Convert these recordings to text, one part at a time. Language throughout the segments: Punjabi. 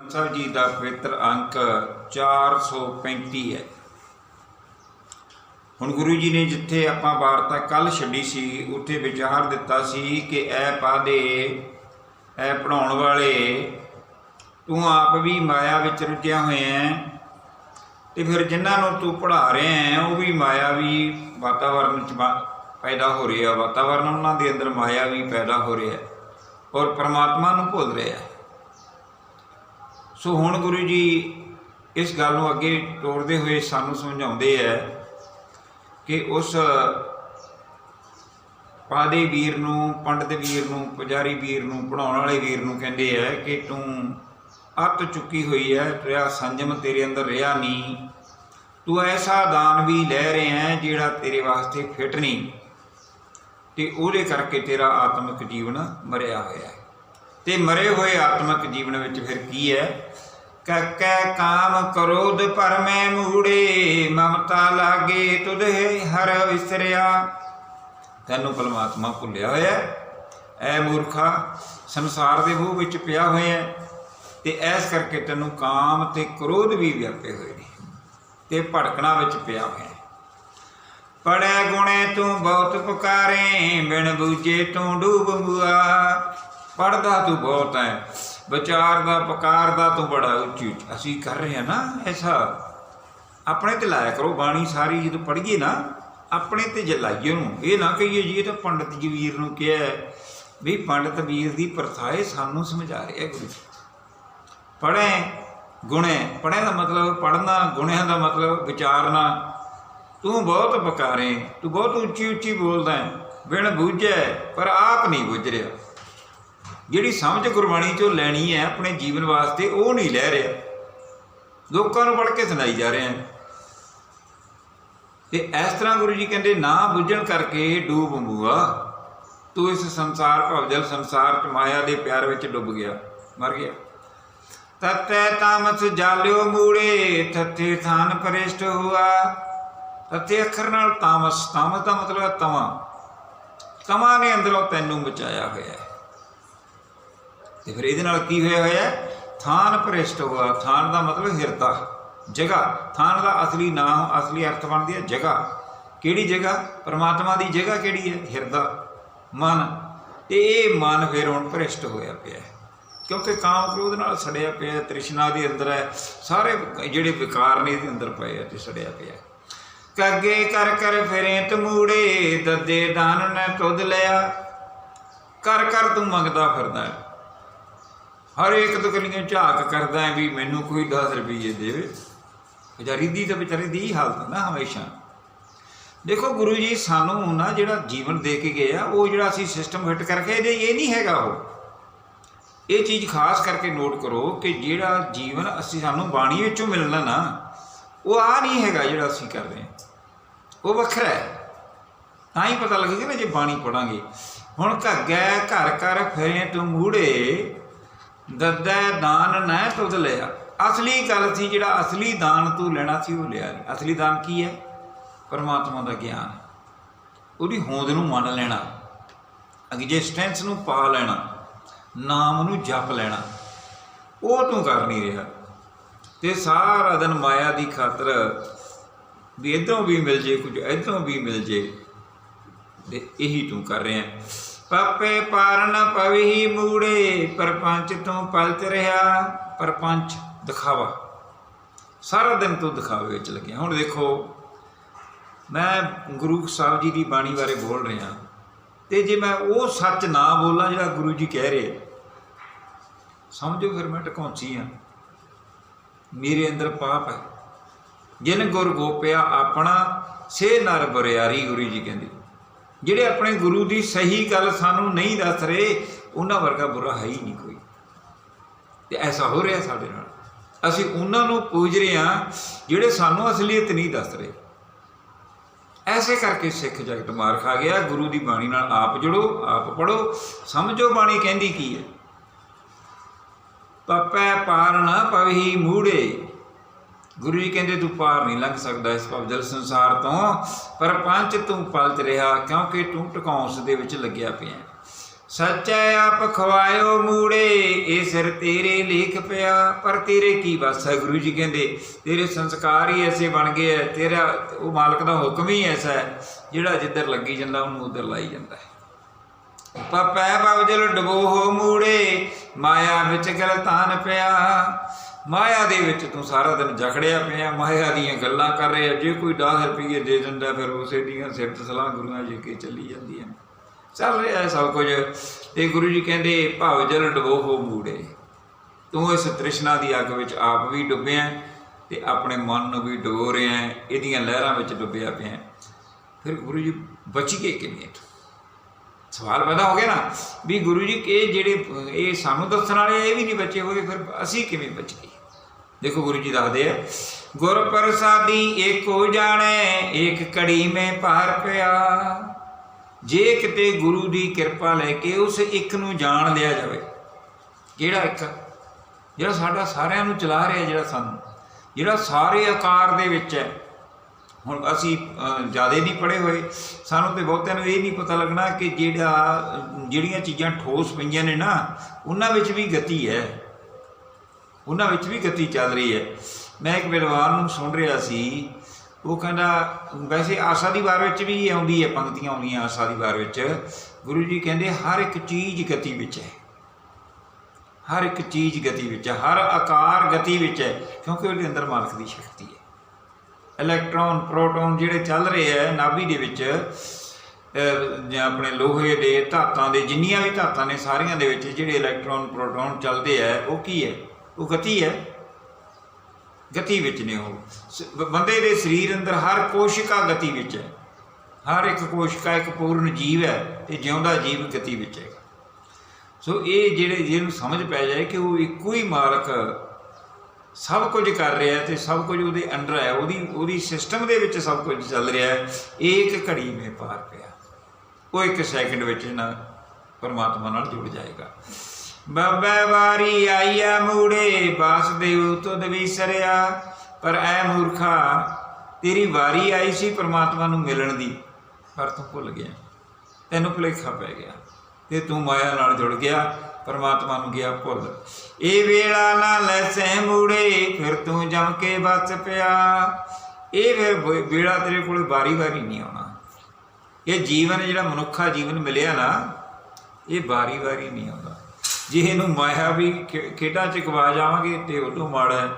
ਸਾਹਿਬ ਜੀ ਦਾ ਪਵਿੱਤਰ ਅੰਕ 435 ਹੈ। ਹੁਣ ਗੁਰੂ ਜੀ ਨੇ ਜਿੱਥੇ ਆਪਾਂ ਵਾਰਤਾ ਕੱਲ ਛੱਡੀ ਸੀ, ਉੱਥੇ ਵਿਚਾਰ ਦਿੱਤਾ ਸੀ ਕਿ ਐ ਪਾਦੇ ਐ ਪੜਾਉਣ ਵਾਲੇ, ਤੂੰ ਆਪ ਵੀ ਮਾਇਆ ਵਿੱਚ ਰੁੱਝਿਆ ਹੋਇਆ ਹੈ ਤੇ ਫਿਰ ਜਿਨ੍ਹਾਂ ਨੂੰ ਤੂੰ ਪੜ੍ਹਾ ਰਿਹਾ ਹੈ, ਉਹ ਵੀ ਮਾਇਆ ਵੀ ਵਾਤਾਵਰਨ ਚ ਪੈਦਾ ਹੋ ਰਿਹਾ, ਵਾਤਾਵਰਨ ਉਹਨਾਂ ਦੇ ਅੰਦਰ ਮਾਇਆ ਵੀ ਪੈਦਾ ਹੋ ਰਿਹਾ ਔਰ ਪਰਮਾਤਮਾ ਨੂੰ ਭੁੱਲ ਰਿਹਾ ਹੈ। ਸੋ ਹੁਣ ਗੁਰੂ ਜੀ ਇਸ ਗੱਲ ਨੂੰ ਅੱਗੇ ਤੋਰਦੇ ਹੋਏ ਸਾਨੂੰ ਸਮਝਾਉਂਦੇ ਹੈ ਕਿ ਉਸ ਪਾਦੇ ਵੀਰ ਨੂੰ, ਪੰਡਤ ਵੀਰ ਨੂੰ, ਪੁਜਾਰੀ ਵੀਰ ਨੂੰ ਪੜਾਉਣ ਵਾਲੇ ਵੀਰ ਨੂੰ ਕਹਿੰਦੇ ਹੈ ਕਿ ਤੂੰ ਅੱਤ ਚੁੱਕੀ ਹੋਈ ਹੈ ਤੇਰਾ ਸੰਜਮ ਤੇਰੇ ਅੰਦਰ ਰਿਹਾ ਨਹੀਂ। ਤੂੰ ਐਸਾ ਦਾਨ ਵੀ ਲੈ ਰਿਹਾ ਹੈ ਜਿਹੜਾ ਤੇਰੇ ਵਾਸਤੇ ਫਿੱਟ ਨਹੀਂ ਤੇ ਉਹਦੇ ਕਰਕੇ ਤੇਰਾ ਆਤਮਿਕ ਜੀਵਨ ਮਰਿਆ ਹੋਇਆ ਹੈ ਤੇ ਮਰੇ ਹੋਏ ਆਤਮਿਕ ਜੀਵਨ ਵਿੱਚ ਫਿਰ ਕੀ ਹੈ? ਕਕੈ ਕਾਮ ਕਰੋਧ ਭਰਮੈ ਮੂੜੇ, ਮਮਤਾ ਲਾਗੇ ਤੁਧੇ ਹਰ ਵਿਸਰਿਆ। ਤੈਨੂੰ ਪਰਮਾਤਮਾ ਭੁੱਲਿਆ ਹੋਇਆ ਹੈ। ਐ ਮੂਰਖਾ, ਸੰਸਾਰ ਦੇ ਮੂਹ ਵਿੱਚ ਪਿਆ ਹੋਇਆ ਹੈ ਤੇ ਐਸ ਕਰਕੇ ਤੈਨੂੰ ਕਾਮ ਤੇ ਕ੍ਰੋਧ ਵੀ ਵਿਆਪੇ ਹੋਏ ਨੇ ਤੇ ਭੜਕਣਾ ਵਿੱਚ ਪਿਆ ਹੋਇਆ ਪੜੈ ਗੁਣੇ ਤੂੰ ਬਹੁਤ ਪੁਕਾਰੇ, ਬਿਨ ਬੂਝੇ ਤੂੰ ਡੂਬ ਬੁਆ। ਪੜਦਾ ਤੂੰ ਬਹੁਤ ਹੈ ਵਿਚਾਰਦਾ ਪਕਾਰਦਾ ਤੂੰ ਬੜਾ ਉੱਚੀ ਉੱਚੀ। ਅਸੀਂ ਕਰ ਰਹੇ ਹਾਂ ਨਾ ਐਸਾ। ਆਪਣੇ ਤੇ ਲਾਇਆ ਕਰੋ ਬਾਣੀ, ਸਾਰੀ ਜਦੋਂ ਪੜ੍ਹੀਏ ਨਾ। ਆਪਣੇ ਤੇ ਜਲਾਈਏ ਨੂੰ ਇਹ ਨਾ ਕਹੀਏ ਜੀ, ਇਹ ਤਾਂ ਪੰਡਤ ਜਵੀਰ ਨੂੰ ਕਿਹਾ ਵੀ ਪੰਡਤ ਵੀਰ ਦੀ ਪ੍ਰਥਾਏ ਸਾਨੂੰ ਸਮਝਾ ਰਿਹਾ ਗੁਰੂ ਪੜ੍ਹੇ, ਗੁਣੇ। ਪੜ੍ਹੇ ਦਾ ਮਤਲਬ ਪੜ੍ਹਨਾ, ਗੁਣਿਆਂ ਦਾ ਮਤਲਬ ਵਿਚਾਰਨਾ। ਤੂੰ ਬਹੁਤ ਬਕਾਰੇ ਤੂੰ ਬਹੁਤ ਉੱਚੀ ਉੱਚੀ ਬੋਲਦਾ ਹੈ। ਬਿਨ ਬੁੱਝੈ, ਪਰ ਆਪ ਨਹੀਂ ਬੁੱਝ ਰਿਹਾ। ਜਿਹੜੀ ਸਮਝ ਗੁਰਬਾਣੀ ਚੋਂ ਲੈਣੀ ਹੈ ਆਪਣੇ ਜੀਵਨ ਵਾਸਤੇ, ਉਹ ਨਹੀਂ ਲੈ ਰਿਹਾ। ਲੋਕਾਂ ਨੂੰ ਪੜ੍ਹ ਕੇ ਸੁਣਾਈ ਜਾ ਰਿਹਾ ਹੈ। ਤੇ ਇਸ ਤਰ੍ਹਾਂ ਗੁਰੂ ਜੀ ਕਹਿੰਦੇ, ਨਾ ਬੁੱਝਣ ਕਰਕੇ ਡੂਬ ਮੂਆ ਤੂੰ ਇਸ ਸੰਸਾਰ ਭਵਜਲ ਸੰਸਾਰ ਚ ਮਾਇਆ ਦੇ ਪਿਆਰ ਵਿੱਚ ਡੁੱਬ ਗਿਆ, ਮਰ ਗਿਆ। ਤਤੈ ਤਾਮਸ ਜਾਲਿਓ ਮੂੜੇ, ਤਥੇ ਥਾਨ ਪਰਿਸ਼ਟ ਹੁਆ। ਤਥੇ ਅੱਖਰ ਨਾਲ ਤਾਮਸ ਤਾਮਸ ਦਾ ਮਤਲਬ ਹੈ ਤਮਾ ਤਮਾ ਨੇ ਅੰਦਰੋਂ ਤੈਨੂੰ ਬਚਾਇਆ ਹੋਇਆ ਹੈ। ਤੇ ਫਿਰ ਇਹਦੇ ਨਾਲ ਕੀ ਹੋਇਆ ਹੋਇਆ? ਹੈ? ਥਾਨ ਪਰਿਸ਼ਟ ਹੋਆ। ਥਾਨ ਦਾ ਮਤਲਬ ਹਿਰਦਾ ਜਗ੍ਹਾ। ਥਾਨ ਦਾ ਅਸਲੀ ਨਾਮ, ਅਸਲੀ ਅਰਥ ਬਣਦੀ ਹੈ ਜਗ੍ਹਾ। ਕਿਹੜੀ ਜਗ੍ਹਾ? ਪਰਮਾਤਮਾ ਦੀ ਜਗ੍ਹਾ ਕਿਹੜੀ ਹੈ? ਹਿਰਦਾ। ਮਨ। ਤੇ ਇਹ ਮਨ ਫਿਰ ਹੁਣ ਭ੍ਰਿਸ਼ਟ ਹੋਇਆ ਪਿਆ ਕਿਉਂਕਿ ਕਾਮ ਕ੍ਰੋਧ ਨਾਲ ਸੜਿਆ ਪਿਆ ਤ੍ਰਿਸ਼ਨਾ ਦੇ ਅੰਦਰ ਹੈ। ਸਾਰੇ ਜਿਹੜੇ ਵਿਕਾਰ ਨੇ ਇਹਦੇ ਅੰਦਰ ਪਏ ਆ ਤੇ ਸੜਿਆ ਪਿਆ ਹੈ। ਕਰ ਕਰ ਫਿਰੇ ਤਮੂੜੇ ਦੱਦੇ ਦਾਨ ਨੇ ਤੁਧ ਲਿਆ। ਕਰ ਕਰ ਤੂੰ ਮੰਗਦਾ ਫਿਰਦਾ ਹਰ ਇੱਕ ਤੋਂ ਕਲੀਆਂ ਝਾਕ ਕਰਦਾ ਹੈ ਵੀ ਮੈਨੂੰ ਕੋਈ 10 ਰੁਪਏ ਦੇਵੇ। ਵਿਚਾਰੀ ਦੀ ਤਾਂ ਵਿਚਾਰੀ ਦੀ ਹੀ ਹਾਲਤ ਨਾ ਹਮੇਸ਼ਾ। ਦੇਖੋ ਗੁਰੂ ਜੀ, ਸਾਨੂੰ ਨਾ ਜਿਹੜਾ ਜੀਵਨ ਦੇ ਕੇ ਗਏ ਆ, ਉਹ ਜਿਹੜਾ ਅਸੀਂ ਸਿਸਟਮ ਫਿੱਟ ਕਰਕੇ ਇਹਦੇ ਇਹ ਨਹੀਂ ਹੈਗਾ ਉਹ। ਇਹ ਚੀਜ਼ ਖਾਸ ਕਰਕੇ ਨੋਟ ਕਰੋ ਕਿ ਜਿਹੜਾ ਜੀਵਨ ਅਸੀਂ ਸਾਨੂੰ ਬਾਣੀ ਵਿੱਚੋਂ ਮਿਲਣਾ ਨਾ, ਉਹ ਆ ਨਹੀਂ ਹੈਗਾ ਜਿਹੜਾ ਅਸੀਂ ਕਰਦੇ ਹਾਂ। ਉਹ ਵੱਖਰਾ ਹੈ। ਤਾਂ ਹੀ ਪਤਾ ਲੱਗੇਗਾ ਨਾ ਜੇ ਬਾਣੀ ਪੜਾਂਗੇ। ਹੁਣ ਘੱਗੈ ਘਰ ਘਰ ਫਿਰੇ ਤੂੰ ਮੂੜੇ ਦੱਦੈ ਦਾਨ ਨਾ ਤੁਧ ਲਿਆ। ਅਸਲੀ ਗੱਲ ਸੀ ਜਿਹੜਾ ਅਸਲੀ ਦਾਨ ਤੂੰ ਲੈਣਾ ਸੀ, ਉਹ ਲਿਆ ਨਹੀਂ ਅਸਲੀ ਦਾਨ ਕੀ ਹੈ? ਪਰਮਾਤਮਾ ਦਾ ਗਿਆਨ। ਉਹਦੀ ਹੋਂਦ ਨੂੰ ਮੰਨ ਲੈਣਾ। ਐਗਜ਼ਿਸਟੈਂਸ ਨੂੰ ਪਾ ਲੈਣਾ। ਨਾਮ ਨੂੰ ਜਪ ਲੈਣਾ। ਉਹ ਤੂੰ ਕਰ ਨਹੀਂ ਰਿਹਾ। ਤੇ ਸਾਰਾ ਦਿਨ ਮਾਇਆ ਦੀ ਖਾਤਰ ਵੀ ਇਧਰੋਂ ਵੀ ਮਿਲ ਜੇ, ਕੁਝ ਇਧਰੋਂ ਵੀ ਮਿਲ ਜੇ, ਤੇ ਇਹੀ ਤੂੰ ਕਰ ਰਿਹਾ। ਪਾਪੇ ਪਾਰਨ ਪਵਹੀ ਮੂੜੇ, ਪਰਪੰਚ ਤੋਂ ਪਲਤ ਰਿਹਾ, ਪਰਪੰਚ ਦਿਖਾਵਾ। ਸਾਰਾ ਦਿਨ ਤੂੰ ਦਿਖਾਵੇ ਵਿੱਚ ਲੱਗਿਆ। ਹੁਣ ਦੇਖੋ, ਮੈਂ ਗੁਰੂ ਸਾਹਿਬ ਜੀ ਦੀ ਬਾਣੀ ਬਾਰੇ ਬੋਲ ਰਿਹਾ। ਤੇ ਜੇ ਮੈਂ ਉਹ ਸੱਚ ਨਾ ਬੋਲਾਂ ਜਿਹੜਾ ਗੁਰੂ ਜੀ ਕਹਿ ਰਹੇ, ਸਮਝੋ ਫਿਰ ਮੈਂ ਟਕੌਂਚੀ ਆ। ਮੇਰੇ ਅੰਦਰ ਪਾਪ ਹੈ। ਜਿਨ ਗੁਰ ਗੋਪਿਆ ਆਪਣਾ, ਸੇ ਨਰ ਬਰਿਆਰੀ ਗੁਰੂ ਜੀ ਕਹਿੰਦੇ। ਜਿਹੜੇ ਆਪਣੇ ਗੁਰੂ ਦੀ ਸਹੀ ਗੱਲ ਸਾਨੂੰ ਨਹੀਂ ਦੱਸ ਰਹੇ, ਉਹਨਾਂ ਵਰਗਾ ਬੁਰਾ ਹੈ ਹੀ ਨਹੀਂ ਕੋਈ। ਤੇ ਐਸਾ ਹੋ ਰਿਹਾ ਸਾਡੇ ਨਾਲ। ਅਸੀਂ ਉਹਨਾਂ ਨੂੰ ਪੂਜ ਰਹੇ ਹਾਂ ਜਿਹੜੇ ਸਾਨੂੰ ਅਸਲੀਅਤ ਨਹੀਂ ਦੱਸ ਰਹੇ। ਐਸੇ ਕਰਕੇ ਸਿੱਖ ਜਗਤ ਮਾਰ ਖਾ ਗਿਆ। ਗੁਰੂ ਦੀ ਬਾਣੀ ਨਾਲ ਆਪ ਜੁੜੋ, ਆਪ ਪੜੋ ਸਮਝੋ ਬਾਣੀ ਕਹਿੰਦੀ ਕੀ ਹੈ? ਪਪੈ ਪਾਰ ਨਾ ਪਵਹੀ ਮੂੜੇ। ਗੁਰੂ ਜੀ ਕਹਿੰਦੇ ਤੂੰ ਪਾਰ ਨਹੀਂ ਲੰਘ ਸਕਦਾ ਇਸ ਭਵਜਲ ਸੰਸਾਰ ਤੋਂ, ਪਰ ਪੰਚ ਤੂੰ ਪਲਤ ਰਿਹਾ, ਕਿਉਂਕਿ ਤੂੰ ਟਕੌਂਸ ਦੇ ਵਿੱਚ ਲੱਗਿਆ ਪਿਆ। ਸੱਚੈ ਆਪ ਖਵਾਇਓ ਮੂੜੇ, ਇਹ ਸਿਰ ਤੇਰੇ ਲੇਖ ਪਿਆ। ਪਰ ਤੇਰੇ ਕੀ ਬਸ ਹੈ, ਗੁਰੂ ਜੀ ਕਹਿੰਦੇ? ਤੇਰੇ ਸੰਸਕਾਰ ਹੀ ਐਸੇ ਬਣ ਗਏ ਐ, ਤੇਰਾ, ਉਹ ਮਾਲਕ ਦਾ ਹੁਕਮ ਹੀ ਐਸਾ ਹੈ ਜਿਹੜਾ ਜਿੱਧਰ ਲੱਗੀ ਜਾਂਦਾ, ਉਹਨੂੰ ਉਧਰ ਲਾਈ ਜਾਂਦਾ ਹੈ ਪਪੈ ਬਵਜਲ ਡਬੋ ਹੋ ਮੂੜੇ, ਮਾਇਆ ਵਿੱਚ ਗਲਤਾਨ ਪਿਆ। ਮਾਇਆ ਦੇ ਵਿੱਚ ਤੂੰ ਸਾਰਾ ਦਿਨ ਜਖੜਿਆ ਪਿਆ, ਮਾਇਆ ਦੀਆਂ ਗੱਲਾਂ ਕਰ ਰਿਹਾ, ਜੇ ਕੋਈ 10 ਰੁਪਏ ਦੇ ਦਿੰਦਾ ਫਿਰ ਉਸੇ ਦੀਆਂ ਸਿਫਤ ਸਲਾਹ ਗੁਰੂਆਂ ਜੀ ਕੇ ਚੱਲੀ ਜਾਂਦੀਆਂ ਚੱਲ ਰਿਹਾ ਸਭ ਕੁਝ। ਤੇ ਗੁਰੂ ਜੀ ਕਹਿੰਦੇ ਭਵਜਲ ਡਬੋ ਹੋ ਮੂੜੇ। ਤੂੰ ਇਸ ਤ੍ਰਿਸ਼ਨਾ ਦੀ ਅੱਗ ਵਿੱਚ ਆਪ ਵੀ ਡੁੱਬਿਆ ਤੇ ਆਪਣੇ ਮਨ ਨੂੰ ਵੀ ਡੁਬੋ ਰਿਹਾ ਇਹਦੀਆਂ ਲਹਿਰਾਂ ਵਿੱਚ ਡੁੱਬਿਆ ਪਿਆ ਫਿਰ ਗੁਰੂ ਜੀ ਬਚੀਏ ਗਏ ਕਿਵੇਂ ਸਵਾਲ ਪੈਦਾ ਹੋ ਗਿਆ ਨਾ ਵੀ ਗੁਰੂ ਜੀ, ਇਹ ਜਿਹੜੇ, ਇਹ ਸਾਨੂੰ ਦੱਸਣ ਵਾਲੇ ਇਹ ਵੀ ਨਹੀਂ ਬਚੇ ਹੋਏ, ਫਿਰ ਅਸੀਂ ਕਿਵੇਂ ਬਚ ਗਏ? ਦੇਖੋ ਗੁਰੂ ਜੀ ਦੱਸਦੇ ਆ, ਗੁਰ ਪ੍ਰਸਾਦੀ ਏਕੋ ਜਾਣੈ, ਏਕ ਕੜੀ ਮੈਂ ਪਾਰ ਪਿਆ। ਜੇ ਕਿਤੇ ਗੁਰੂ ਦੀ ਕਿਰਪਾ ਲੈ ਕੇ ਉਸ ਇੱਕ ਨੂੰ ਜਾਣ ਲਿਆ ਜਾਵੇ ਜਿਹੜਾ ਇੱਕ? ਜਿਹੜਾ ਸਾਡਾ ਸਾਰਿਆਂ ਨੂੰ ਚਲਾ ਰਿਹਾ, ਜਿਹੜਾ ਸਾਨੂੰ, ਜਿਹੜਾ ਸਾਰੇ ਆਕਾਰ ਦੇ ਵਿੱਚ ਹੈ। ਹੁਣ ਅਸੀਂ ਜ਼ਿਆਦਾ ਨਹੀਂ ਪੜੇ ਹੋਏ। ਸਾਨੂੰ ਤੇ ਬਹੁਤਿਆਂ ਨੂੰ ਇਹ ਨਹੀਂ ਪਤਾ ਲੱਗਣਾ ਕਿ ਜਿਹੜਾ, ਜਿਹੜੀਆਂ ਚੀਜ਼ਾਂ ਠੋਸ ਪਈਆਂ ਨੇ ਨਾ, ਉਹਨਾਂ ਵਿੱਚ ਵੀ ਗਤੀ ਹੈ। ਉਹਨਾਂ ਵਿੱਚ ਵੀ ਗਤੀ ਚੱਲ ਰਹੀ ਹੈ। ਮੈਂ ਇੱਕ ਵਿਦਵਾਨ ਨੂੰ ਸੁਣ ਰਿਹਾ ਸੀ। ਉਹ ਕਹਿੰਦਾ, ਵੈਸੇ ਆਸਾ ਦੀ ਵਾਰ ਵਿੱਚ ਵੀ ਆਉਂਦੀ ਹੈ, ਪੰਕਤੀਆਂ ਆਉਂਦੀਆਂ ਆਸਾ ਦੀ ਵਾਰ ਵਿੱਚ। ਗੁਰੂ ਜੀ ਕਹਿੰਦੇ, ਹਰ ਇੱਕ ਚੀਜ਼ ਗਤੀ ਵਿੱਚ ਹੈ। ਹਰ ਇੱਕ ਚੀਜ਼ ਗਤੀ ਵਿੱਚ ਹੈ। ਹਰ ਆਕਾਰ ਗਤੀ ਵਿੱਚ ਹੈ, ਕਿਉਂਕਿ ਉਹਦੇ ਅੰਦਰ ਮਾਲਕ ਦੀ ਸ਼ਕਤੀ ਹੈ। ਇਲੈਕਟ੍ਰੋਨ, ਪ੍ਰੋਟੋਨ ਜਿਹੜੇ ਚੱਲ ਰਹੇ ਆ ਨਾਭੀ ਦੇ ਵਿੱਚ ਜਾਂ ਆਪਣੇ ਲੋਹੇ ਦੇ ਧਾਤਾਂ ਦੇ, ਜਿੰਨੀਆਂ ਵੀ ਧਾਤਾਂ ਨੇ ਸਾਰੀਆਂ ਦੇ ਵਿੱਚ ਜਿਹੜੇ ਇਲੈਕਟ੍ਰੋਨ, ਪ੍ਰੋਟੋਨ ਚੱਲਦੇ ਆ, ਉਹ ਕੀ ਹੈ? ਉਹ ਗਤੀ ਹੈ। ਗਤੀ ਵਿੱਚ ਨੇ ਉਹ। ਸ- ਬੰਦੇ ਦੇ ਸਰੀਰ ਅੰਦਰ ਹਰ ਕੋਸ਼ਿਕਾ ਗਤੀ ਵਿੱਚ ਹੈ। ਹਰ ਇੱਕ ਕੋਸ਼ਿਕਾ, ਇੱਕ ਪੂਰਨ ਜੀਵ ਹੈ ਤੇ ਜਿਉਂਦਾ ਜੀਵ ਗਤੀ ਵਿੱਚ ਹੈ ਸੋ ਇਹ ਜਿਹੜੇ, ਜਿਹਨੂੰ ਸਮਝ ਪੈ ਜਾਏ ਕਿ ਉਹ ਇੱਕੋ ਹੀ ਮਾਲਕ ਸਭ ਕੁਝ ਕਰ ਰਿਹਾ ਹੈ ਤੇ ਸਭ ਕੁਝ ਉਹਦੇ ਅੰਡਰ ਹੈ, ਉਹਦੀ ਉਹਦੀ ਸਿਸਟਮ ਦੇ ਵਿੱਚ ਸਭ ਕੁਝ ਚੱਲ ਰਿਹਾ ਹੈ। ਇੱਕ ਘੜੀ ਮੇ ਪਾਰ ਪਿਆ। ਉਹ ਇੱਕ ਸੈਕਿੰਡ ਵਿੱਚ ਨਾ ਪਰਮਾਤਮਾ ਨਾਲ ਜੁੜ ਜਾਏਗਾ। ਬੱਬੇ ਵਾਰੀ ਆਈਆ ਮੂੜੇ ਬਾਸਦੇਵ ਤੁਧ ਵਿਸਰਿਆ ਪਰ ਐ ਮੂਰਖਾ, ਤੇਰੀ ਵਾਰੀ ਆਈ ਸੀ ਪਰਮਾਤਮਾ ਨੂੰ ਮਿਲਣ ਦੀ। ਪਰ ਤੂੰ ਭੁੱਲ ਗਿਆ। ਤੈਨੂੰ ਭੁਲੇਖਾ ਪੈ ਗਿਆ। ਤੇ ਤੂੰ ਮਾਇਆ ਨਾਲ ਜੁੜ ਗਿਆ, ਪਰਮਾਤਮਾ ਨੂੰ ਗਿਆ ਭੁੱਲ। ਇਹ ਵੇਲਾ ਨਾ ਲੈ ਲੈਸੈ ਮੂੜੇ, ਫਿਰ ਤੂੰ ਜਮ ਕੇ ਬਚ ਪਿਆ। ਇਹ ਫਿਰ ਵੇਲਾ ਤੇਰੇ ਕੋਲ ਵਾਰੀ ਵਾਰੀ ਨਹੀਂ ਆਉਣਾ। ਇਹ ਜੀਵਨ, ਜਿਹੜਾ ਮਨੁੱਖਾ ਜੀਵਨ ਮਿਲਿਆ ਨਾ, ਇਹ ਵਾਰੀ ਵਾਰੀ ਨਹੀਂ ਆਉਂਦਾ। ਜੇ ਇਹਨੂੰ ਮਾਇਆ ਵੀ ਖੇਡਾਂ ਚ ਗਵਾ ਜਾਵਾਂਗੇ, ਤੇ ਉਦੋਂ ਮਾੜਾ ਹੈ।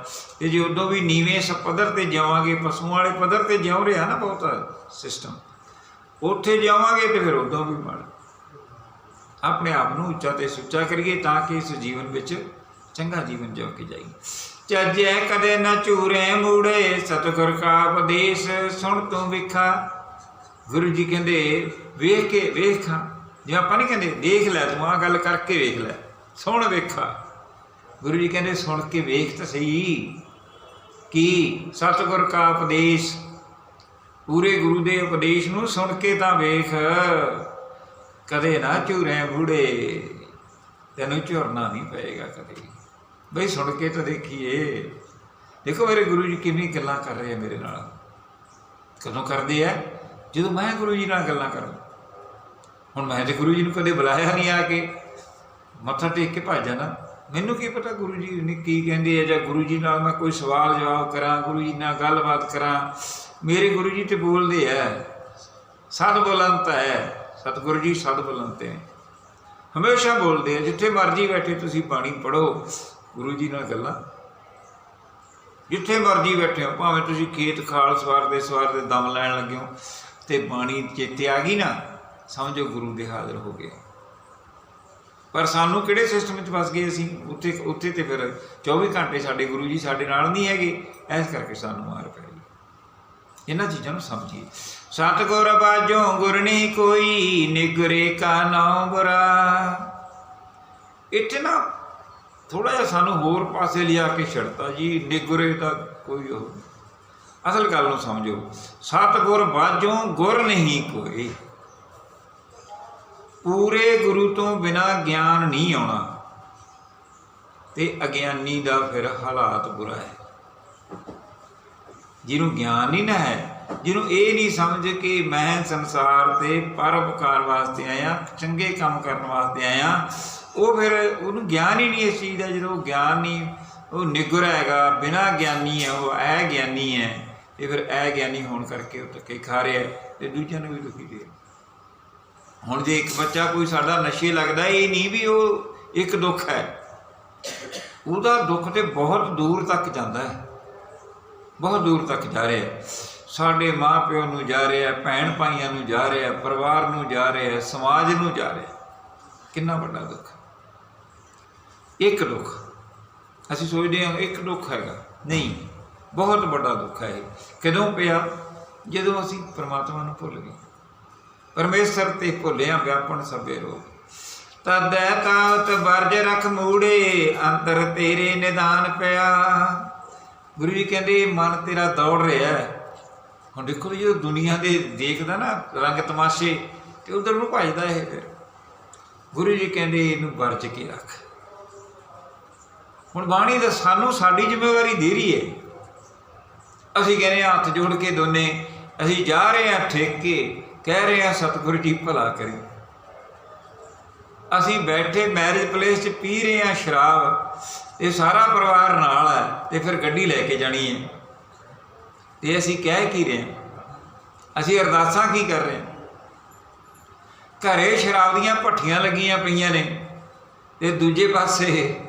ਤੇ ਜੇ ਉਦੋਂ ਵੀ ਨੀਵੇਂ ਸ, ਪੱਧਰ ਤੇ ਜਾਵਾਂਗੇ, ਪਸ਼ੂਆਂ ਵਾਲੇ ਪੱਧਰ ਤੇ ਜਿਉ ਰਿਹਾ ਨਾ ਬਹੁਤ ਸਿਸਟਮ ਉੱਥੇ ਜਾਵਾਂਗੇ ਤੇ ਫਿਰ ਉਦੋਂ ਵੀ ਮਾੜਾ। ਆਪਣੇ ਆਪ ਨੂੰ ਉੱਚਾ ਤੇ ਸੁੱਚਾ ਕਰੀਏ ਤਾਂ ਕਿ ਇਸ ਜੀਵਨ ਵਿੱਚ ਚੰਗਾ ਜੀਵਨ ਜਿਉ ਕੇ ਜਾਈਏ। ਚੱਜੈ ਕਦੇ ਨਾ ਝੂਰੇ ਮੂੜੇ, ਸਤਿਗੁਰ ਕਾ ਉਪਦੇਸ਼ ਸੁਣ ਤੂੰ ਵਿਖਾ। ਗੁਰੂ ਜੀ ਕਹਿੰਦੇ, ਵੇਖ ਕੇ ਵੇਖਾਂ। ਜੇ ਆਪਾਂ ਨਹੀਂ ਕਹਿੰਦੇ, ਦੇਖ ਲੈ, ਤੂੰ ਆ ਗੱਲ ਕਰਕੇ ਵੇਖ ਲੈ, ਸੁਣ ਵੇਖਾ। ਗੁਰੂ ਜੀ ਕਹਿੰਦੇ, ਸੁਣ ਕੇ ਵੇਖ ਤਾਂ ਸਹੀ। ਕਿ? ਸਤਿਗੁਰ ਕਾ ਉਪਦੇਸ਼। ਪੂਰੇ ਗੁਰੂ ਦੇ ਉਪਦੇਸ਼ ਨੂੰ ਸੁਣ ਕੇ ਤਾਂ ਵੇਖ। ਕਦੇ ਨਾ ਝੂਰੇ ਬੂੜੇ ਤੈਨੂੰ ਝੁਰਨਾ ਨਹੀਂ ਪਏਗਾ ਕਦੇ। ਬਈ ਸੁਣ ਕੇ ਤਾਂ ਦੇਖੀਏ। ਦੇਖੋ ਮੇਰੇ ਗੁਰੂ ਜੀ ਕਿੰਨੀ ਗੱਲਾਂ ਕਰ ਰਹੇ ਆ ਮੇਰੇ ਨਾਲ। ਕਦੋਂ ਕਰਦੇ ਆ? ਜਦੋਂ ਮੈਂ ਗੁਰੂ ਜੀ ਨਾਲ ਗੱਲਾਂ ਕਰਾਂ। ਹੁਣ ਮੈਂ ਤੇ ਗੁਰੂ ਜੀ ਨੂੰ ਕਦੇ ਬੁਲਾਇਆ ਨਹੀਂ ਆ ਕੇ। ਮੱਥਾ ਟੇਕ ਕੇ ਭੱਜ ਜਾਣਾ। ਮੈਨੂੰ ਕੀ ਪਤਾ ਗੁਰੂ ਜੀ ਨੇ ਕੀ ਕਹਿੰਦੇ ਆ ਜਾਂ ਗੁਰੂ ਜੀ ਨਾਲ ਮੈਂ ਕੋਈ ਸਵਾਲ ਜਵਾਬ ਕਰਾਂ, ਗੁਰੂ ਜੀ ਨਾਲ ਗੱਲਬਾਤ ਕਰਾਂ। ਮੇਰੇ ਗੁਰੂ ਜੀ ਤੇ ਬੋਲਦੇ ਆ। ਸਤ ਬੁਲੰਤ ਹੈ। ਸਤਿਗੁਰੂ ਜੀ ਸਦ ਬੁਲੰਤ ਹੈ। ਹਮੇਸ਼ਾ ਬੋਲਦੇ ਆ, ਜਿੱਥੇ ਮਰਜ਼ੀ ਬੈਠੇ ਤੁਸੀਂ ਬਾਣੀ ਪੜੋ ਗੁਰੂ ਜੀ ਨਾਲ ਗੱਲਾਂ। ਜਿੱਥੇ ਮਰਜ਼ੀ ਬੈਠੇ ਹੋ, ਭਾਵੇਂ ਤੁਸੀਂ ਖੇਤ ਖਾਲ ਸਵਾਰ ਦੇ ਸਵਾਰ ਦੇ ਦਮ ਲੈਣ ਲੱਗੇ ਹੋ, ਤੇ ਬਾਣੀ ਚੇਤੇ ਆ ਗਈ ਨਾ, ਸਮਝੋ ਗੁਰੂ ਦੇ ਹਾਜ਼ਰ ਹੋ ਗਏ। ਪਰ ਸਾਨੂੰ ਕਿਹੜੇ ਸਿਸਟਮ ਵਿੱਚ ਫਸ ਗਏ ਅਸੀਂ? ਉੱਥੇ ਉੱਥੇ ਤੇ ਫਿਰ 24 ਘੰਟੇ ਸਾਡੇ ਗੁਰੂ ਜੀ ਸਾਡੇ ਨਾਲ ਨਹੀਂ ਹੈਗੇ, ਇਸ ਕਰਕੇ ਸਾਨੂੰ ਮਾਰ ਪੈ ਗਈ। ਇਹਨਾਂ ਚੀਜ਼ਾਂ ਨੂੰ ਸਮਝੀਏ। ਸਤਿਗੁਰ ਬਾਝੋਂ ਗੁਰਨੀ ਕੋਈ ਨਿਗਰੇ ਕਾ ਨਾਮ ਬੁਰਾ। ਇੱਥੇ ਨਾ ਥੋੜਾ ਜਿਹਾ ਸਾਨੂੰ ਹੋਰ ਪਾਸੇ ਲਿਆ ਕੇ ਛੜਤਾ ਜੀ, ਨਿਗਰੇ ਦਾ ਕੋਈ ਉਹ ਅਸਲ ਗੱਲ ਨੂੰ ਸਮਝੋ, ਸਤਿਗੁਰ ਬਾਝੋਂ ਗੁਰ ਨਹੀਂ ਕੋਈ। ਪੂਰੇ ਗੁਰੂ ਤੋਂ ਬਿਨਾ ਗਿਆਨ ਨਹੀਂ ਆਉਣਾ। ਤੇ ਅਗਿਆਨੀ ਦਾ ਫਿਰ ਹਾਲਾਤ ਬੁਰਾ ਹੈ। ਜਿਹਨੂੰ ਗਿਆਨ ਹੀ ਨਾ ਹੈ ਜਿਹਨੂੰ ਇਹ ਨਹੀਂ ਸਮਝ ਕਿ ਮੈਂ ਸੰਸਾਰ ਤੇ ਪਰਉਪਕਾਰ ਵਾਸਤੇ ਆਇਆ, ਚੰਗੇ ਕੰਮ ਕਰਨ ਵਾਸਤੇ ਆਇਆ, ਉਹ ਫਿਰ ਉਹਨੂੰ ਗਿਆਨ ਹੀ ਨਹੀਂ ਇਸ ਚੀਜ਼ ਦਾ, ਜਦੋਂ ਗਿਆਨ ਨਹੀਂ, ਉਹ ਨਿਗਰ ਹੈਗਾ, ਬਿਨਾ ਗਿਆਨੀ ਹੈ, ਉਹ ਐ ਗਿਆਨੀ ਹੈ ਇਹ ਫਿਰ ਐ ਗਿਆਨੀ ਹੋਣ ਕਰਕੇ ਉਹ ਧੱਕੇ ਖਾ ਰਿਹਾ ਹੈ, ਤੇ ਦੂਜਿਆਂ ਨੂੰ ਵੀ ਦੁਖੀ ਦੇ ਰਿਹਾ ਹੁਣ ਜੇ ਇੱਕ ਬੱਚਾ ਕੋਈ ਸਾਡਾ ਨਸ਼ੇ ਲੱਗਦਾ, ਇਹ ਨਹੀਂ ਵੀ ਉਹ ਇੱਕ ਦੁੱਖ ਹੈ, ਉਹਦਾ ਦੁੱਖ ਤੇ ਬਹੁਤ ਦੂਰ ਤੱਕ ਜਾਂਦਾ ਹੈ, ਬਹੁਤ ਦੂਰ ਤੱਕ ਜਾ ਰਿਹਾ ਸਾਡੇ ਮਾਪਿਓ ਨੂੰ ਜਾ ਰਿਹਾ, ਭੈਣ ਭਾਈਆਂ ਨੂੰ ਜਾ ਰਿਹਾ, ਪਰਿਵਾਰ ਨੂੰ ਜਾ ਰਿਹਾ, ਸਮਾਜ ਨੂੰ ਜਾ ਰਿਹਾ, ਕਿੰਨਾ ਵੱਡਾ ਦੁੱਖ। ਇੱਕ ਦੁੱਖ। ਅਸੀਂ ਸੋਚਦੇ ਹਾਂ ਇੱਕ ਦੁੱਖ ਹੈਗਾ। ਨਹੀਂ, ਬਹੁਤ ਵੱਡਾ ਦੁੱਖ ਹੈ ਇਹ। ਕਦੋਂ ਪਿਆ? ਜਦੋਂ ਅਸੀਂ ਪਰਮਾਤਮਾ ਨੂੰ ਭੁੱਲ ਗਏ। ਪਰਮੇਸ਼ਰ ਤੇ ਭੁੱਲਿਆ ਵਿਆਪਣ ਸਭੇ ਰੋਗ। ਤਦੈ ਤਾਤ ਵਰਜ ਰਖ ਮੂੜੇ, ਅੰਤਰ ਤੇਰੇ ਨਿਦਾਨ ਪਿਆ। ਗੁਰੂ ਜੀ ਕਹਿੰਦੇ, ਮਨ ਤੇਰਾ ਦੌੜ ਰਿਹਾ ਹੈ। ਹੁਣ ਦੇਖੋ ਜੀ, ਜਦੋਂ ਦੁਨੀਆ ਦੇ ਦੇਖਦਾ ਨਾ ਰੰਗ ਤਮਾਸ਼ੇ ਤੇ ਉਧਰ ਨੂੰ ਭਜਦਾ ਇਹ ਫਿਰ। ਗੁਰੂ ਜੀ ਕਹਿੰਦੇ ਇਹਨੂੰ ਵਰਜ ਕੇ ਰੱਖ। ਹੁਣ ਬਾਣੀ ਦਾ ਸਾਨੂੰ ਸਾਡੀ ਜ਼ਿੰਮੇਵਾਰੀ ਦੇ ਰਹੀ ਹੈ। ਅਸੀਂ ਕਹਿੰਦੇ ਹਾਂ ਹੱਥ ਜੋੜ ਕੇ ਦੋਨੇ ਅਸੀਂ ਜਾ ਰਹੇ ਹਾਂ ਠੇਕੇ ਕਹਿ ਰਹੇ ਹਾਂ ਸਤਿਗੁਰੂ ਜੀ ਭਲਾ ਕਰੀ। ਅਸੀਂ ਬੈਠੇ ਮੈਰਿਜ ਪਲੇਸ 'ਚ ਪੀ ਰਹੇ ਹਾਂ ਸ਼ਰਾਬ ਇਹ ਸਾਰਾ ਪਰਿਵਾਰ ਨਾਲ ਹੈ ਤੇ ਫਿਰ ਗੱਡੀ ਲੈ ਕੇ ਜਾਣੀ ਹੈ। ਤੇ ਅਸੀਂ ਕਹਿ ਕੀ ਰਹੇ ਹਾਂ? ਅਸੀਂ ਅਰਦਾਸਾਂ ਕੀ ਕਰ ਰਹੇ ਹਾਂ? ਘਰੇ ਸ਼ਰਾਬ ਦੀਆਂ ਭੱਠੀਆਂ ਲੱਗੀਆਂ ਪਈਆਂ ਨੇ ਤੇ ਦੂਜੇ ਪਾਸੇ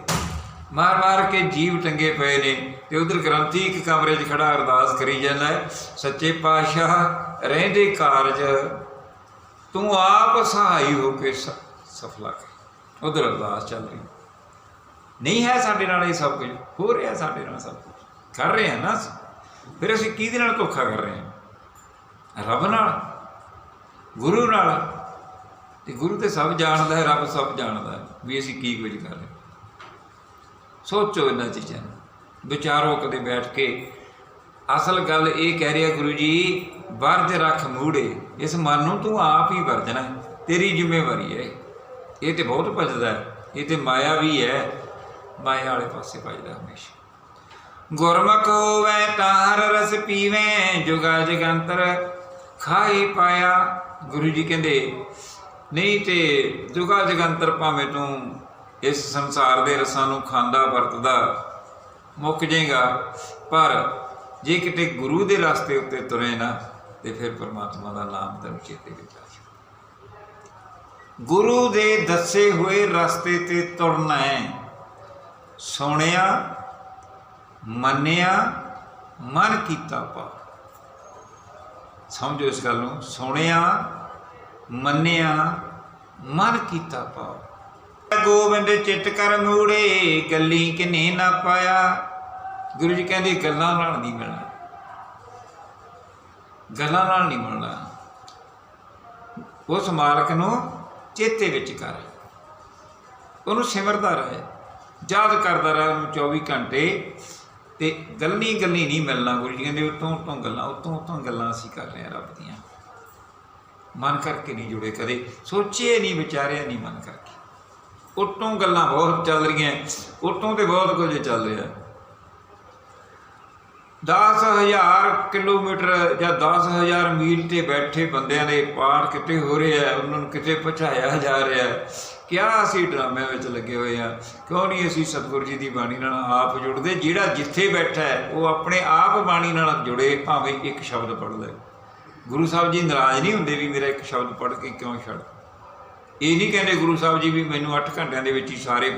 ਮਾਰ ਮਾਰ ਕੇ ਜੀਵ ਟੰਗੇ ਪਏ ਨੇ ਤੇ ਉਧਰ ਗ੍ਰੰਥੀ ਇੱਕ ਕਮਰੇ 'ਚ ਖੜਾ ਅਰਦਾਸ ਕਰੀ ਜਾਂਦਾ ਹੈ, ਸੱਚੇ ਪਾਤਸ਼ਾਹ, ਰਹਿੰਦੇ ਕਾਰਜ ਤੂੰ ਆਪ ਸਹਾਈ ਹੋ ਕੇ ਸਫਲਾ ਕਰ। ਉਧਰ ਅਰਦਾਸ ਚੱਲ ਰਹੀ ਨਹੀਂ ਹੈ ਸਾਡੇ ਨਾਲ ਇਹ ਸਭ ਕੁਝ, ਹੋ ਰਿਹਾ ਸਾਡੇ ਨਾਲ ਸਭ ਕੁਝ। ਕਰ ਰਹੇ ਹਾਂ ਨਾ ਫਿਰ ਅਸੀਂ ਕਿਹਦੇ ਨਾਲ ਧੋਖਾ ਕਰ ਰਹੇ ਹਾਂ? ਰੱਬ ਨਾਲ, ਗੁਰੂ ਨਾਲ। ਤੇ ਗੁਰੂ ਤੇ ਸਭ ਜਾਣਦਾ ਹੈ, ਰੱਬ ਸਭ ਜਾਣਦਾ ਹੈ ਵੀ ਅਸੀਂ ਕੀ ਕੁਝ ਕਰ ਰਹੇ ਸੋਚੋ ਇਹਨਾਂ ਚੀਜ਼ਾਂ ਨੂੰ। ਵਿਚਾਰੋ ਕਦੇ ਬੈਠ ਕੇ। ਅਸਲ ਗੱਲ ਇਹ ਕਹਿ ਰਿਹਾ ਗੁਰੂ ਜੀ, ਵਰਜ ਰੱਖ ਮੂੜੇ। ਇਸ ਮਨ ਨੂੰ ਤੂੰ ਆਪ ਹੀ ਵਰਜਣਾ ਤੇਰੀ ਜ਼ਿੰਮੇਵਾਰੀ ਹੈ ਇਹ। ਤੇ ਬਹੁਤ ਭਜਦਾ ਹੈ। ਇਹ ਤੇ ਮਾਇਆ ਵੀ ਹੈ। ਮਾਇਆ ਵਾਲੇ ਪਾਸੇ ਭਜਦਾ ਹਮੇਸ਼ਾ। ਗੁਰਮੁਖ ਹੋਵੇ ਤਾਂ ਹਰ ਰਸ ਪੀਵੇ, ਜੁਗਾ ਜਗੰਤਰ ਖਾਈ ਪਾਇਆ। ਗੁਰੂ ਜੀ ਕਹਿੰਦੇ, ਨਹੀਂ ਤੇ ਜੁਗਾ ਜਗੰਤਰ ਭਾਵੇਂ ਤੂੰ ਇਸ ਸੰਸਾਰ ਦੇ ਰਸਾਂ ਨੂੰ ਖਾਂਦਾ, ਵਰਤਦਾ, ਮੁੱਕ ਜਾਏਗਾ। ਪਰ ਜੇ ਕਿਤੇ ਗੁਰੂ ਦੇ ਰਸਤੇ ਉੱਤੇ ਤੁਰੇ ਨਾ, ਤੇ ਫਿਰ ਪਰਮਾਤਮਾ ਦਾ ਨਾਮ ਤੈਨੂੰ ਚੇਤੇ ਵਿੱਚ ਆ ਜਾਏ ਗੁਰੂ ਦੇ ਦੱਸੇ ਹੋਏ ਰਸਤੇ ਤੇ ਤੁਰਨਾ ਹੈ। ਸੁਣਿਆ ਮੰਨਿਆ, ਮਨ ਕੀਤਾ ਪਾ ਸਮਝੋ ਇਸ ਗੱਲ ਨੂੰ। ਸੁਣਿਆ, ਮੰਨਿਆ, ਮਨ ਕੀਤਾ ਪਾ ਗੋਬਿੰਦ ਚਿੱਤ ਕਰ ਮੂੜੇ, ਗੱਲੀ ਕਿਨੇ ਨਾ ਪਾਇਆ। ਗੁਰੂ ਜੀ ਕਹਿੰਦੇ, ਗੱਲਾਂ ਨਾਲ ਨਹੀਂ ਮਿਲਣਾ। ਗੱਲਾਂ ਨਾਲ ਨਹੀਂ ਮਿਲਣਾ। ਉਸ ਮਾਲਕ ਨੂੰ ਚੇਤੇ ਵਿੱਚ ਕਰ। ਉਹਨੂੰ ਸਿਮਰਦਾ ਰਹੇ। ਯਾਦ ਕਰਦਾ ਰਹੇ ਉਹਨੂੰ 24 ਘੰਟੇ। ਤੇ ਗੱਲੀ ਗੱਲੀ ਨਹੀਂ ਮਿਲਣਾ ਗੁਰਜੀਆਂ ਦੇ ਕਹਿੰਦੇ ਉਤੋਂ ਉਤੋਂ ਗੱਲਾਂ, ਉਤੋਂ ਉਤੋਂ ਗੱਲਾਂ ਅਸੀਂ ਕਰ ਰਹੇ ਹਾਂ ਰੱਬ ਦੀਆਂ। ਮਨ ਕਰਕੇ ਨਹੀਂ ਜੁੜੇ ਕਦੇ। ਸੋਚੇ ਨਹੀਂ, ਵਿਚਾਰਿਆ ਨਹੀਂ ਮਨ ਕਰਕੇ। ਉਤੋਂ ਗੱਲਾਂ ਬਹੁਤ ਚੱਲ ਰਹੀਆਂ। ਉਤੋਂ ਤੇ ਬਹੁਤ ਕੁਝ ਚੱਲ ਰਿਹਾ। 10000 ਕਿਲੋਮੀਟਰ ਜਾਂ 10000 ਮੀਲ ਤੇ ਬੈਠੇ ਬੰਦਿਆਂ ਦੇ ਪਾਠ ਕਿਤੇ ਹੋ ਰਹੇ ਹੈ ਉਹਨਾਂ ਨੂੰ ਕਿਤੇ ਪਹੁੰਚਾਇਆ ਜਾ ਰਿਹਾ ਹੈ। ਕਿਆ ਅਸੀਂ ਡਰਾਮਿਆਂ ਵਿੱਚ ਲੱਗੇ ਹੋਏ ਆ? ਕਿਉਂ ਨਹੀਂ ਅਸੀਂ ਸਤਿਗੁਰੂ ਜੀ ਦੀ ਬਾਣੀ ਨਾਲ ਆਪ ਜੁੜਦੇ? ਜਿਹੜਾ ਜਿੱਥੇ ਬੈਠਾ ਹੈ, ਉਹ ਆਪਣੇ ਆਪ ਬਾਣੀ ਨਾਲ ਜੁੜੇ, ਭਾਵੇਂ ਇੱਕ ਸ਼ਬਦ ਪੜ੍ਹ ਲੈ ਗੁਰੂ ਸਾਹਿਬ ਜੀ ਨਾਰਾਜ਼ ਨਹੀਂ ਹੁੰਦੇ ਵੀ ਮੇਰਾ ਇੱਕ ਸ਼ਬਦ ਪੜ੍ਹ ਕੇ ਕਿਉਂ ਛੱਡ ਇਹ ਨਹੀਂ ਕਹਿੰਦੇ ਗੁਰੂ ਸਾਹਿਬ ਜੀ ਵੀ ਮੈਨੂੰ 8 ਘੰਟਿਆਂ ਦੇ ਵਿੱਚ ਹੀ ਸਾਰੇ,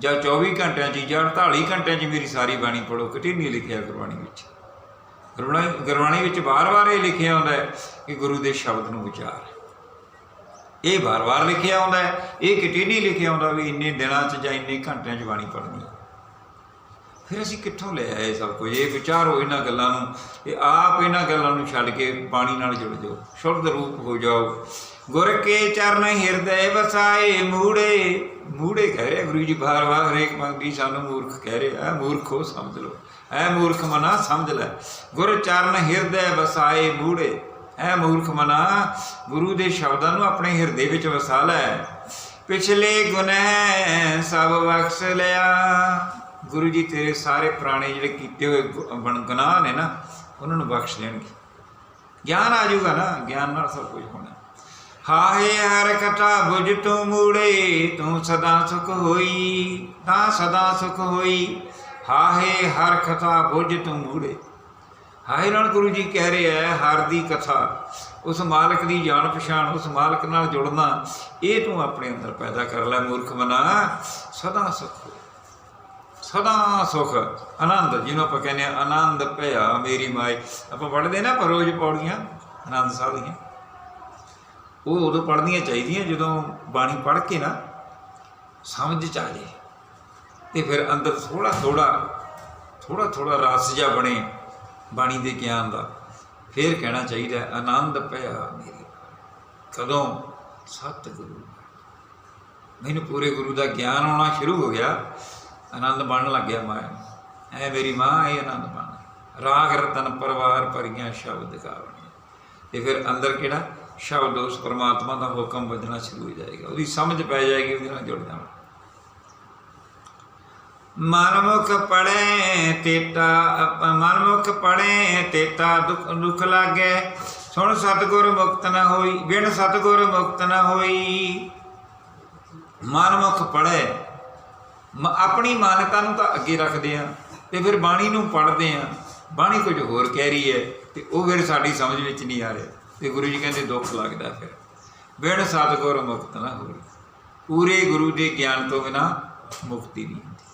ਜਾਂ 24 ਘੰਟਿਆਂ 'ਚ ਹੀ, ਜਾਂ 48 ਘੰਟਿਆਂ 'ਚ ਮੇਰੀ ਸਾਰੀ ਬਾਣੀ ਪੜੋ ਕਿਤੇ ਨਹੀਂ ਲਿਖਿਆ ਗੁਰਬਾਣੀ ਵਿੱਚ। ਗੁਰਬਾਣੀ ਗੁਰਬਾਣੀ ਵਿੱਚ ਵਾਰ-ਵਾਰ ਇਹ ਲਿਖਿਆ ਹੁੰਦਾ ਹੈ ਕਿ ਗੁਰੂ ਦੇ ਸ਼ਬਦ ਨੂੰ ਵਿਚਾਰ ਇਹ ਵਾਰ-ਵਾਰ ਲਿਖਿਆ ਹੁੰਦਾ ਹੈ, ਇਹ ਕਿਤੇ ਨਹੀਂ ਲਿਖਿਆ ਹੁੰਦਾ ਵੀ ਇੰਨੇ ਦਿਨਾਂ 'ਚ ਜਾਂ ਇੰਨੇ ਘੰਟਿਆਂ 'ਚ ਬਾਣੀ ਪੜ੍ਹਨੀ ਫਿਰ ਅਸੀਂ ਕਿੱਥੋਂ ਲੈ ਆਏ ਸਭ ਕੁਝ? ਇਹ ਵਿਚਾਰੋ ਇਹਨਾਂ ਗੱਲਾਂ ਨੂੰ, ਇਹ ਆਪ ਇਹਨਾਂ ਗੱਲਾਂ ਨੂੰ ਛੱਡ ਕੇ ਬਾਣੀ ਨਾਲ ਜੁੜ ਜਾਓ, ਸ਼ੁੱਧ ਰੂਪ ਹੋ ਜਾਓ। ਗੁਰ ਕੇ ਚਰਨ ਹਿਰਦੈ ਵਸਾਏ ਮੂੜੇ ਮੂੜੇ ਕਹਿ ਰਿਹਾ ਗੁਰੂ ਜੀ ਬਾਰ ਬਾਰ ਹਰੇਕ ਮੰਗੀ ਸਾਨੂੰ ਮੂਰਖ ਕਹਿ ਰਿਹਾ, ਐ ਮੂਰਖੋ ਸਮਝ ਲਓ, ਐ ਮੂਰਖ ਮਨਾ ਸਮਝ ਲੈ। ਗੁਰ ਚਰਨ ਹਿਰਦੈ ਵਸਾਏ ਮੂੜੇ, ਐ ਮੂਰਖ ਮਨਾ ਗੁਰੂ ਦੇ ਸ਼ਬਦਾਂ ਨੂੰ ਆਪਣੇ ਹਿਰਦੇ ਵਿੱਚ ਵਸਾ ਲੈ। ਪਿਛਲੇ ਗੁਨਾਹ ਸਭ ਬਖਸ਼ ਲਿਆ। ਗੁਰੂ ਜੀ ਤੇਰੇ ਸਾਰੇ ਪੁਰਾਣੇ ਜਿਹੜੇ ਕੀਤੇ ਹੋਏ ਗੁ- ਗੁਨਾਹ ਨੇ ਨਾ, ਉਹਨਾਂ ਨੂੰ ਬਖਸ਼ ਦੇਣਗੇ। ਗਿਆਨ ਆ ਜਾਊਗਾ ਨਾ, ਗਿਆਨ ਨਾਲ ਸਭ ਕੁਝ ਹੋਣਾ। ਹਾਏ ਹਰ ਕਥਾ ਬੁਝ ਤੂੰ ਮੂੜੇ, ਤੂੰ ਸਦਾ ਸੁਖ ਹੋਈ, ਤਾਂ ਸਦਾ ਸੁਖ ਹੋਈ। ਹਾਏ ਹਰ ਕਥਾ ਬੁਝ ਤੂੰ ਮੂੜੇ। ਹਾਏ ਨਾਲ ਗੁਰੂ ਜੀ ਕਹਿ ਰਹੇ ਹੈ ਹਰ ਦੀ ਕਥਾ। ਉਸ ਮਾਲਕ ਦੀ ਜਾਣ ਪਛਾਣ, ਉਸ ਮਾਲਕ ਨਾਲ ਜੁੜਨਾ, ਇਹ ਤੂੰ ਆਪਣੇ ਅੰਦਰ ਪੈਦਾ ਕਰ ਲੈ ਮੂਰਖ ਬਣਾ। ਸਦਾ ਸੁਖ। ਸਦਾ ਸੁਖ। ਆਨੰਦ, ਜਿਹਨੂੰ ਆਪਾਂ ਕਹਿੰਦੇ ਆ, ਆਨੰਦ ਭਇਆ ਮੇਰੀ ਮਾਈ। ਆਪਾਂ ਪੜ੍ਹਦੇ ਨਾ ਪਰੋਜ ਪੌੜੀਆਂ, ਆਨੰਦ ਸਾਹਿਬ ਦੀਆਂ ਉਹ ਉਦੋਂ ਪੜ੍ਹਨੀਆਂ ਚਾਹੀਦੀਆਂ ਜਦੋਂ ਬਾਣੀ ਪੜ੍ਹ ਕੇ ਨਾ ਸਮਝ ਚ ਆ ਜੇ ਤੇ ਫਿਰ ਅੰਦਰ ਥੋੜਾ ਥੋੜਾ ਥੋੜਾ ਥੋੜਾ ਰਸ ਜਿਹਾ ਬਣੇ ਬਾਣੀ ਦੇ ਗਿਆਨ ਦਾ। ਫਿਰ ਕਹਿਣਾ ਚਾਹੀਦਾ, ਆਨੰਦ ਪਿਆ ਮੇਰੀ ਕਦੋਂ ਸਤਿਗੁਰੂ ਮੈਨੂੰ ਪੂਰੇ ਗੁਰੂ ਦਾ ਗਿਆਨ ਆਉਣਾ ਸ਼ੁਰੂ ਹੋ ਗਿਆ। ਆਨੰਦ ਬਣਨ ਲੱਗ ਗਿਆ ਮਾਇਆ ਨੂੰ। ਐ ਮੇਰੀ ਮਾਂ ਇਹ ਆਨੰਦ ਬਣ ਰਾਗ ਰਤਨ ਪਰਵਾਰ ਭਰੀਆਂ ਸ਼ਬਦ ਗਾਵਣ ਤੇ ਫਿਰ ਅੰਦਰ ਕਿਹੜਾ? ਸ਼ਬਦ ਉਸ ਪਰਮਾਤਮਾ ਦਾ ਹੁਕਮ ਵੱਜਣਾ ਸ਼ੁਰੂ ਹੋ ਜਾਏਗਾ। ਉਹਦੀ ਸਮਝ ਪੈ ਜਾਏਗੀ, ਉਹਦੇ ਨਾਲ ਜੁੜ ਜਾਣਾ ਮਨਮੁਖ ਪੜੈ, ਤੇਤਾ ਅਪ- ਮਨਮੁਖ ਪੜੈ, ਤੇਤਾ ਦੁਖ ਦੁਖ ਲਾਗੈ। ਸੁਣ ਸਤਗੁਰ ਮੁਕਤ ਨਾ ਹੋਈ, ਬਿਨ ਸਤਗੁਰ ਮੁਕਤ ਨਾ ਹੋਈ। ਮਨਮੁਖ ਪੜੈ ਆਪਣੀ ਮਾਨਤਾ ਨੂੰ ਤਾਂ ਅੱਗੇ ਰੱਖਦੇ ਆ, ਤੇ ਫਿਰ ਬਾਣੀ ਨੂੰ ਪੜ੍ਹਦੇ ਆ। ਬਾਣੀ ਕੁਝ ਹੋਰ ਕਹਿ ਰਹੀ ਹੈ, ਤੇ ਉਹ ਫਿਰ ਸਾਡੀ ਸਮਝ ਵਿੱਚ ਨਹੀਂ ਆ ਰਿਹਾ। ਤੇ ਗੁਰੂ ਜੀ ਕਹਿੰਦੇ ਦੁੱਖ ਲੱਗਦਾ ਫਿਰ। ਬਿਨ ਸਤਗੁਰ ਮੁਕਤ ਨਾ ਹੋਈ ਪੂਰੇ ਗੁਰੂ ਦੇ ਗਿਆਨ ਤੋਂ ਬਿਨਾ ਮੁਕਤੀ ਨਹੀਂ ਹੁੰਦੀ।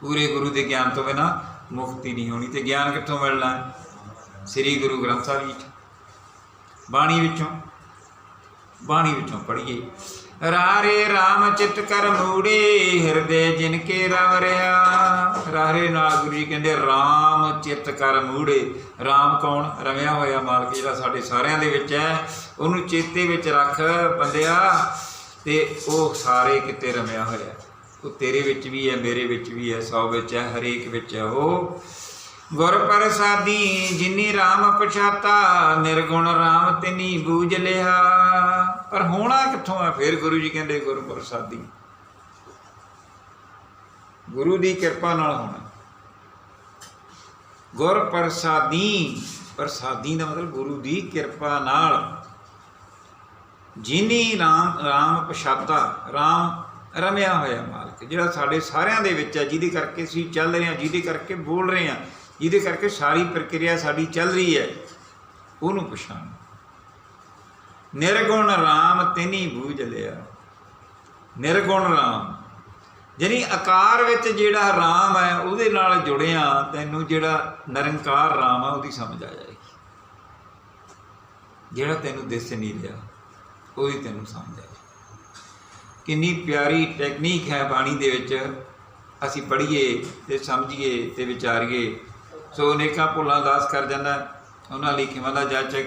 ਪੂਰੇ ਗੁਰੂ ਦੇ ਗਿਆਨ ਤੋਂ ਬਿਨਾ ਮੁਕਤੀ ਨਹੀਂ ਹੋਣੀ ਤੇ ਗਿਆਨ ਕਿੱਥੋਂ ਮਿਲਣਾ? ਸ੍ਰੀ ਗੁਰੂ ਗ੍ਰੰਥ ਸਾਹਿਬ ਜੀ ਬਾਣੀ ਵਿੱਚੋਂ। ਬਾਣੀ ਵਿੱਚੋਂ ਪੜ੍ਹੀਏ। ਰਾਰੇ RAM ਚਿਤ ਕਰ ਮੂੜੇ, ਹਿਰਦੇ ਜਿਨ ਕੇ ਰਵ ਰਿਆ। ਰਾਰੇ ਨਾਲ ਗੁਰੂ ਜੀ ਕਹਿੰਦੇ RAM ਚਿਤ ਕਰ ਮੂੜੇ। RAM ਕੌਣ? ਰਵਿਆ ਹੋਇਆ ਮਾਲਕ ਜਿਹੜਾ ਸਾਡੇ ਸਾਰਿਆਂ ਦੇ ਵਿੱਚ ਹੈ। ਉਹਨੂੰ ਚੇਤੇ ਵਿੱਚ ਰੱਖ ਬੰਦਿਆ, ਤੇ ਉਹ ਸਾਰੇ ਕਿਤੇ ਰਮਿਆ ਹੋਇਆ। ਉਹ ਤੇਰੇ ਵਿੱਚ ਵੀ ਹੈ, ਮੇਰੇ ਵਿੱਚ ਵੀ ਹੈ ਸਭ ਵਿੱਚ ਹੈ, ਹਰੇਕ ਵਿੱਚ ਹੈ ਉਹ। ਗੁਰ ਪ੍ਰਸਾਦੀ, ਜਿਨੀ RAM ਪਛਾਤਾ, ਨਿਰਗੁਣ RAM ਤਿਨੀ ਬੂਝ ਲਿਆ। ਪਰ ਹੋਣਾ ਕਿੱਥੋਂ ਆ? ਫਿਰ ਗੁਰੂ ਜੀ ਕਹਿੰਦੇ ਗੁਰ ਪ੍ਰਸਾਦੀ। ਗੁਰੂ ਦੀ ਕਿਰਪਾ ਨਾਲ ਹੋਣਾ। ਗੁਰ ਪ੍ਰਸਾਦੀ ਪ੍ਰਸਾਦੀ ਦਾ ਮਤਲਬ ਗੁਰੂ ਦੀ ਕਿਰਪਾ ਨਾਲ। ਜਿਨੀ RAM RAM ਪਛਾਤਾ RAM ਰਮਿਆ ਹੋਇਆ ਮਾਲਕ, ਜਿਹੜਾ ਸਾਡੇ ਸਾਰਿਆਂ ਦੇ ਵਿੱਚ ਹੈ ਜਿਹਦੇ ਕਰਕੇ ਅਸੀਂ ਚੱਲ ਰਹੇ ਹਾਂ, ਜਿਹਦੇ ਕਰਕੇ ਬੋਲ ਰਹੇ ਹਾਂ। ਜਿਹਦੇ ਕਰਕੇ ਸਾਰੀ ਪ੍ਰਕਿਰਿਆ ਸਾਡੀ ਚੱਲ ਰਹੀ ਹੈ। ਉਹਨੂੰ ਪਛਾਣ। ਨਿਰਗੁਣ RAM ਤੈਨੀ ਬੂਝ ਲਿਆ। ਨਿਰਗੁਣ RAM ਜਿਹੜੀ ਆਕਾਰ ਵਿੱਚ ਜਿਹੜਾ RAM ਹੈ, ਉਹਦੇ ਨਾਲ ਜੁੜਿਆ, ਤੈਨੂੰ ਜਿਹੜਾ ਨਿਰੰਕਾਰ RAM ਆ ਉਹਦੀ ਸਮਝ ਆ ਜਾਏਗੀ। ਜਿਹੜਾ ਤੈਨੂੰ ਦਿਸ ਨਹੀਂ ਰਿਹਾ ਉਹਦੀ ਤੈਨੂੰ ਸਮਝ ਆ ਜਾਏਗੀ। ਕਿੰਨੀ ਪਿਆਰੀ ਟੈਕਨੀਕ ਹੈ ਬਾਣੀ ਦੇ ਵਿੱਚ। ਅਸੀਂ ਪੜ੍ਹੀਏ ਤੇ ਸਮਝੀਏ ਤੇ ਵਿਚਾਰੀਏ। ਸੋ ਅਨੇਕਾਂ ਭੁੱਲਾਂ ਦਾਸ ਕਰ ਜਾਂਦਾ ਉਹਨਾਂ ਲਈ ਖਿਮਾ ਦਾ ਜਾਚਕ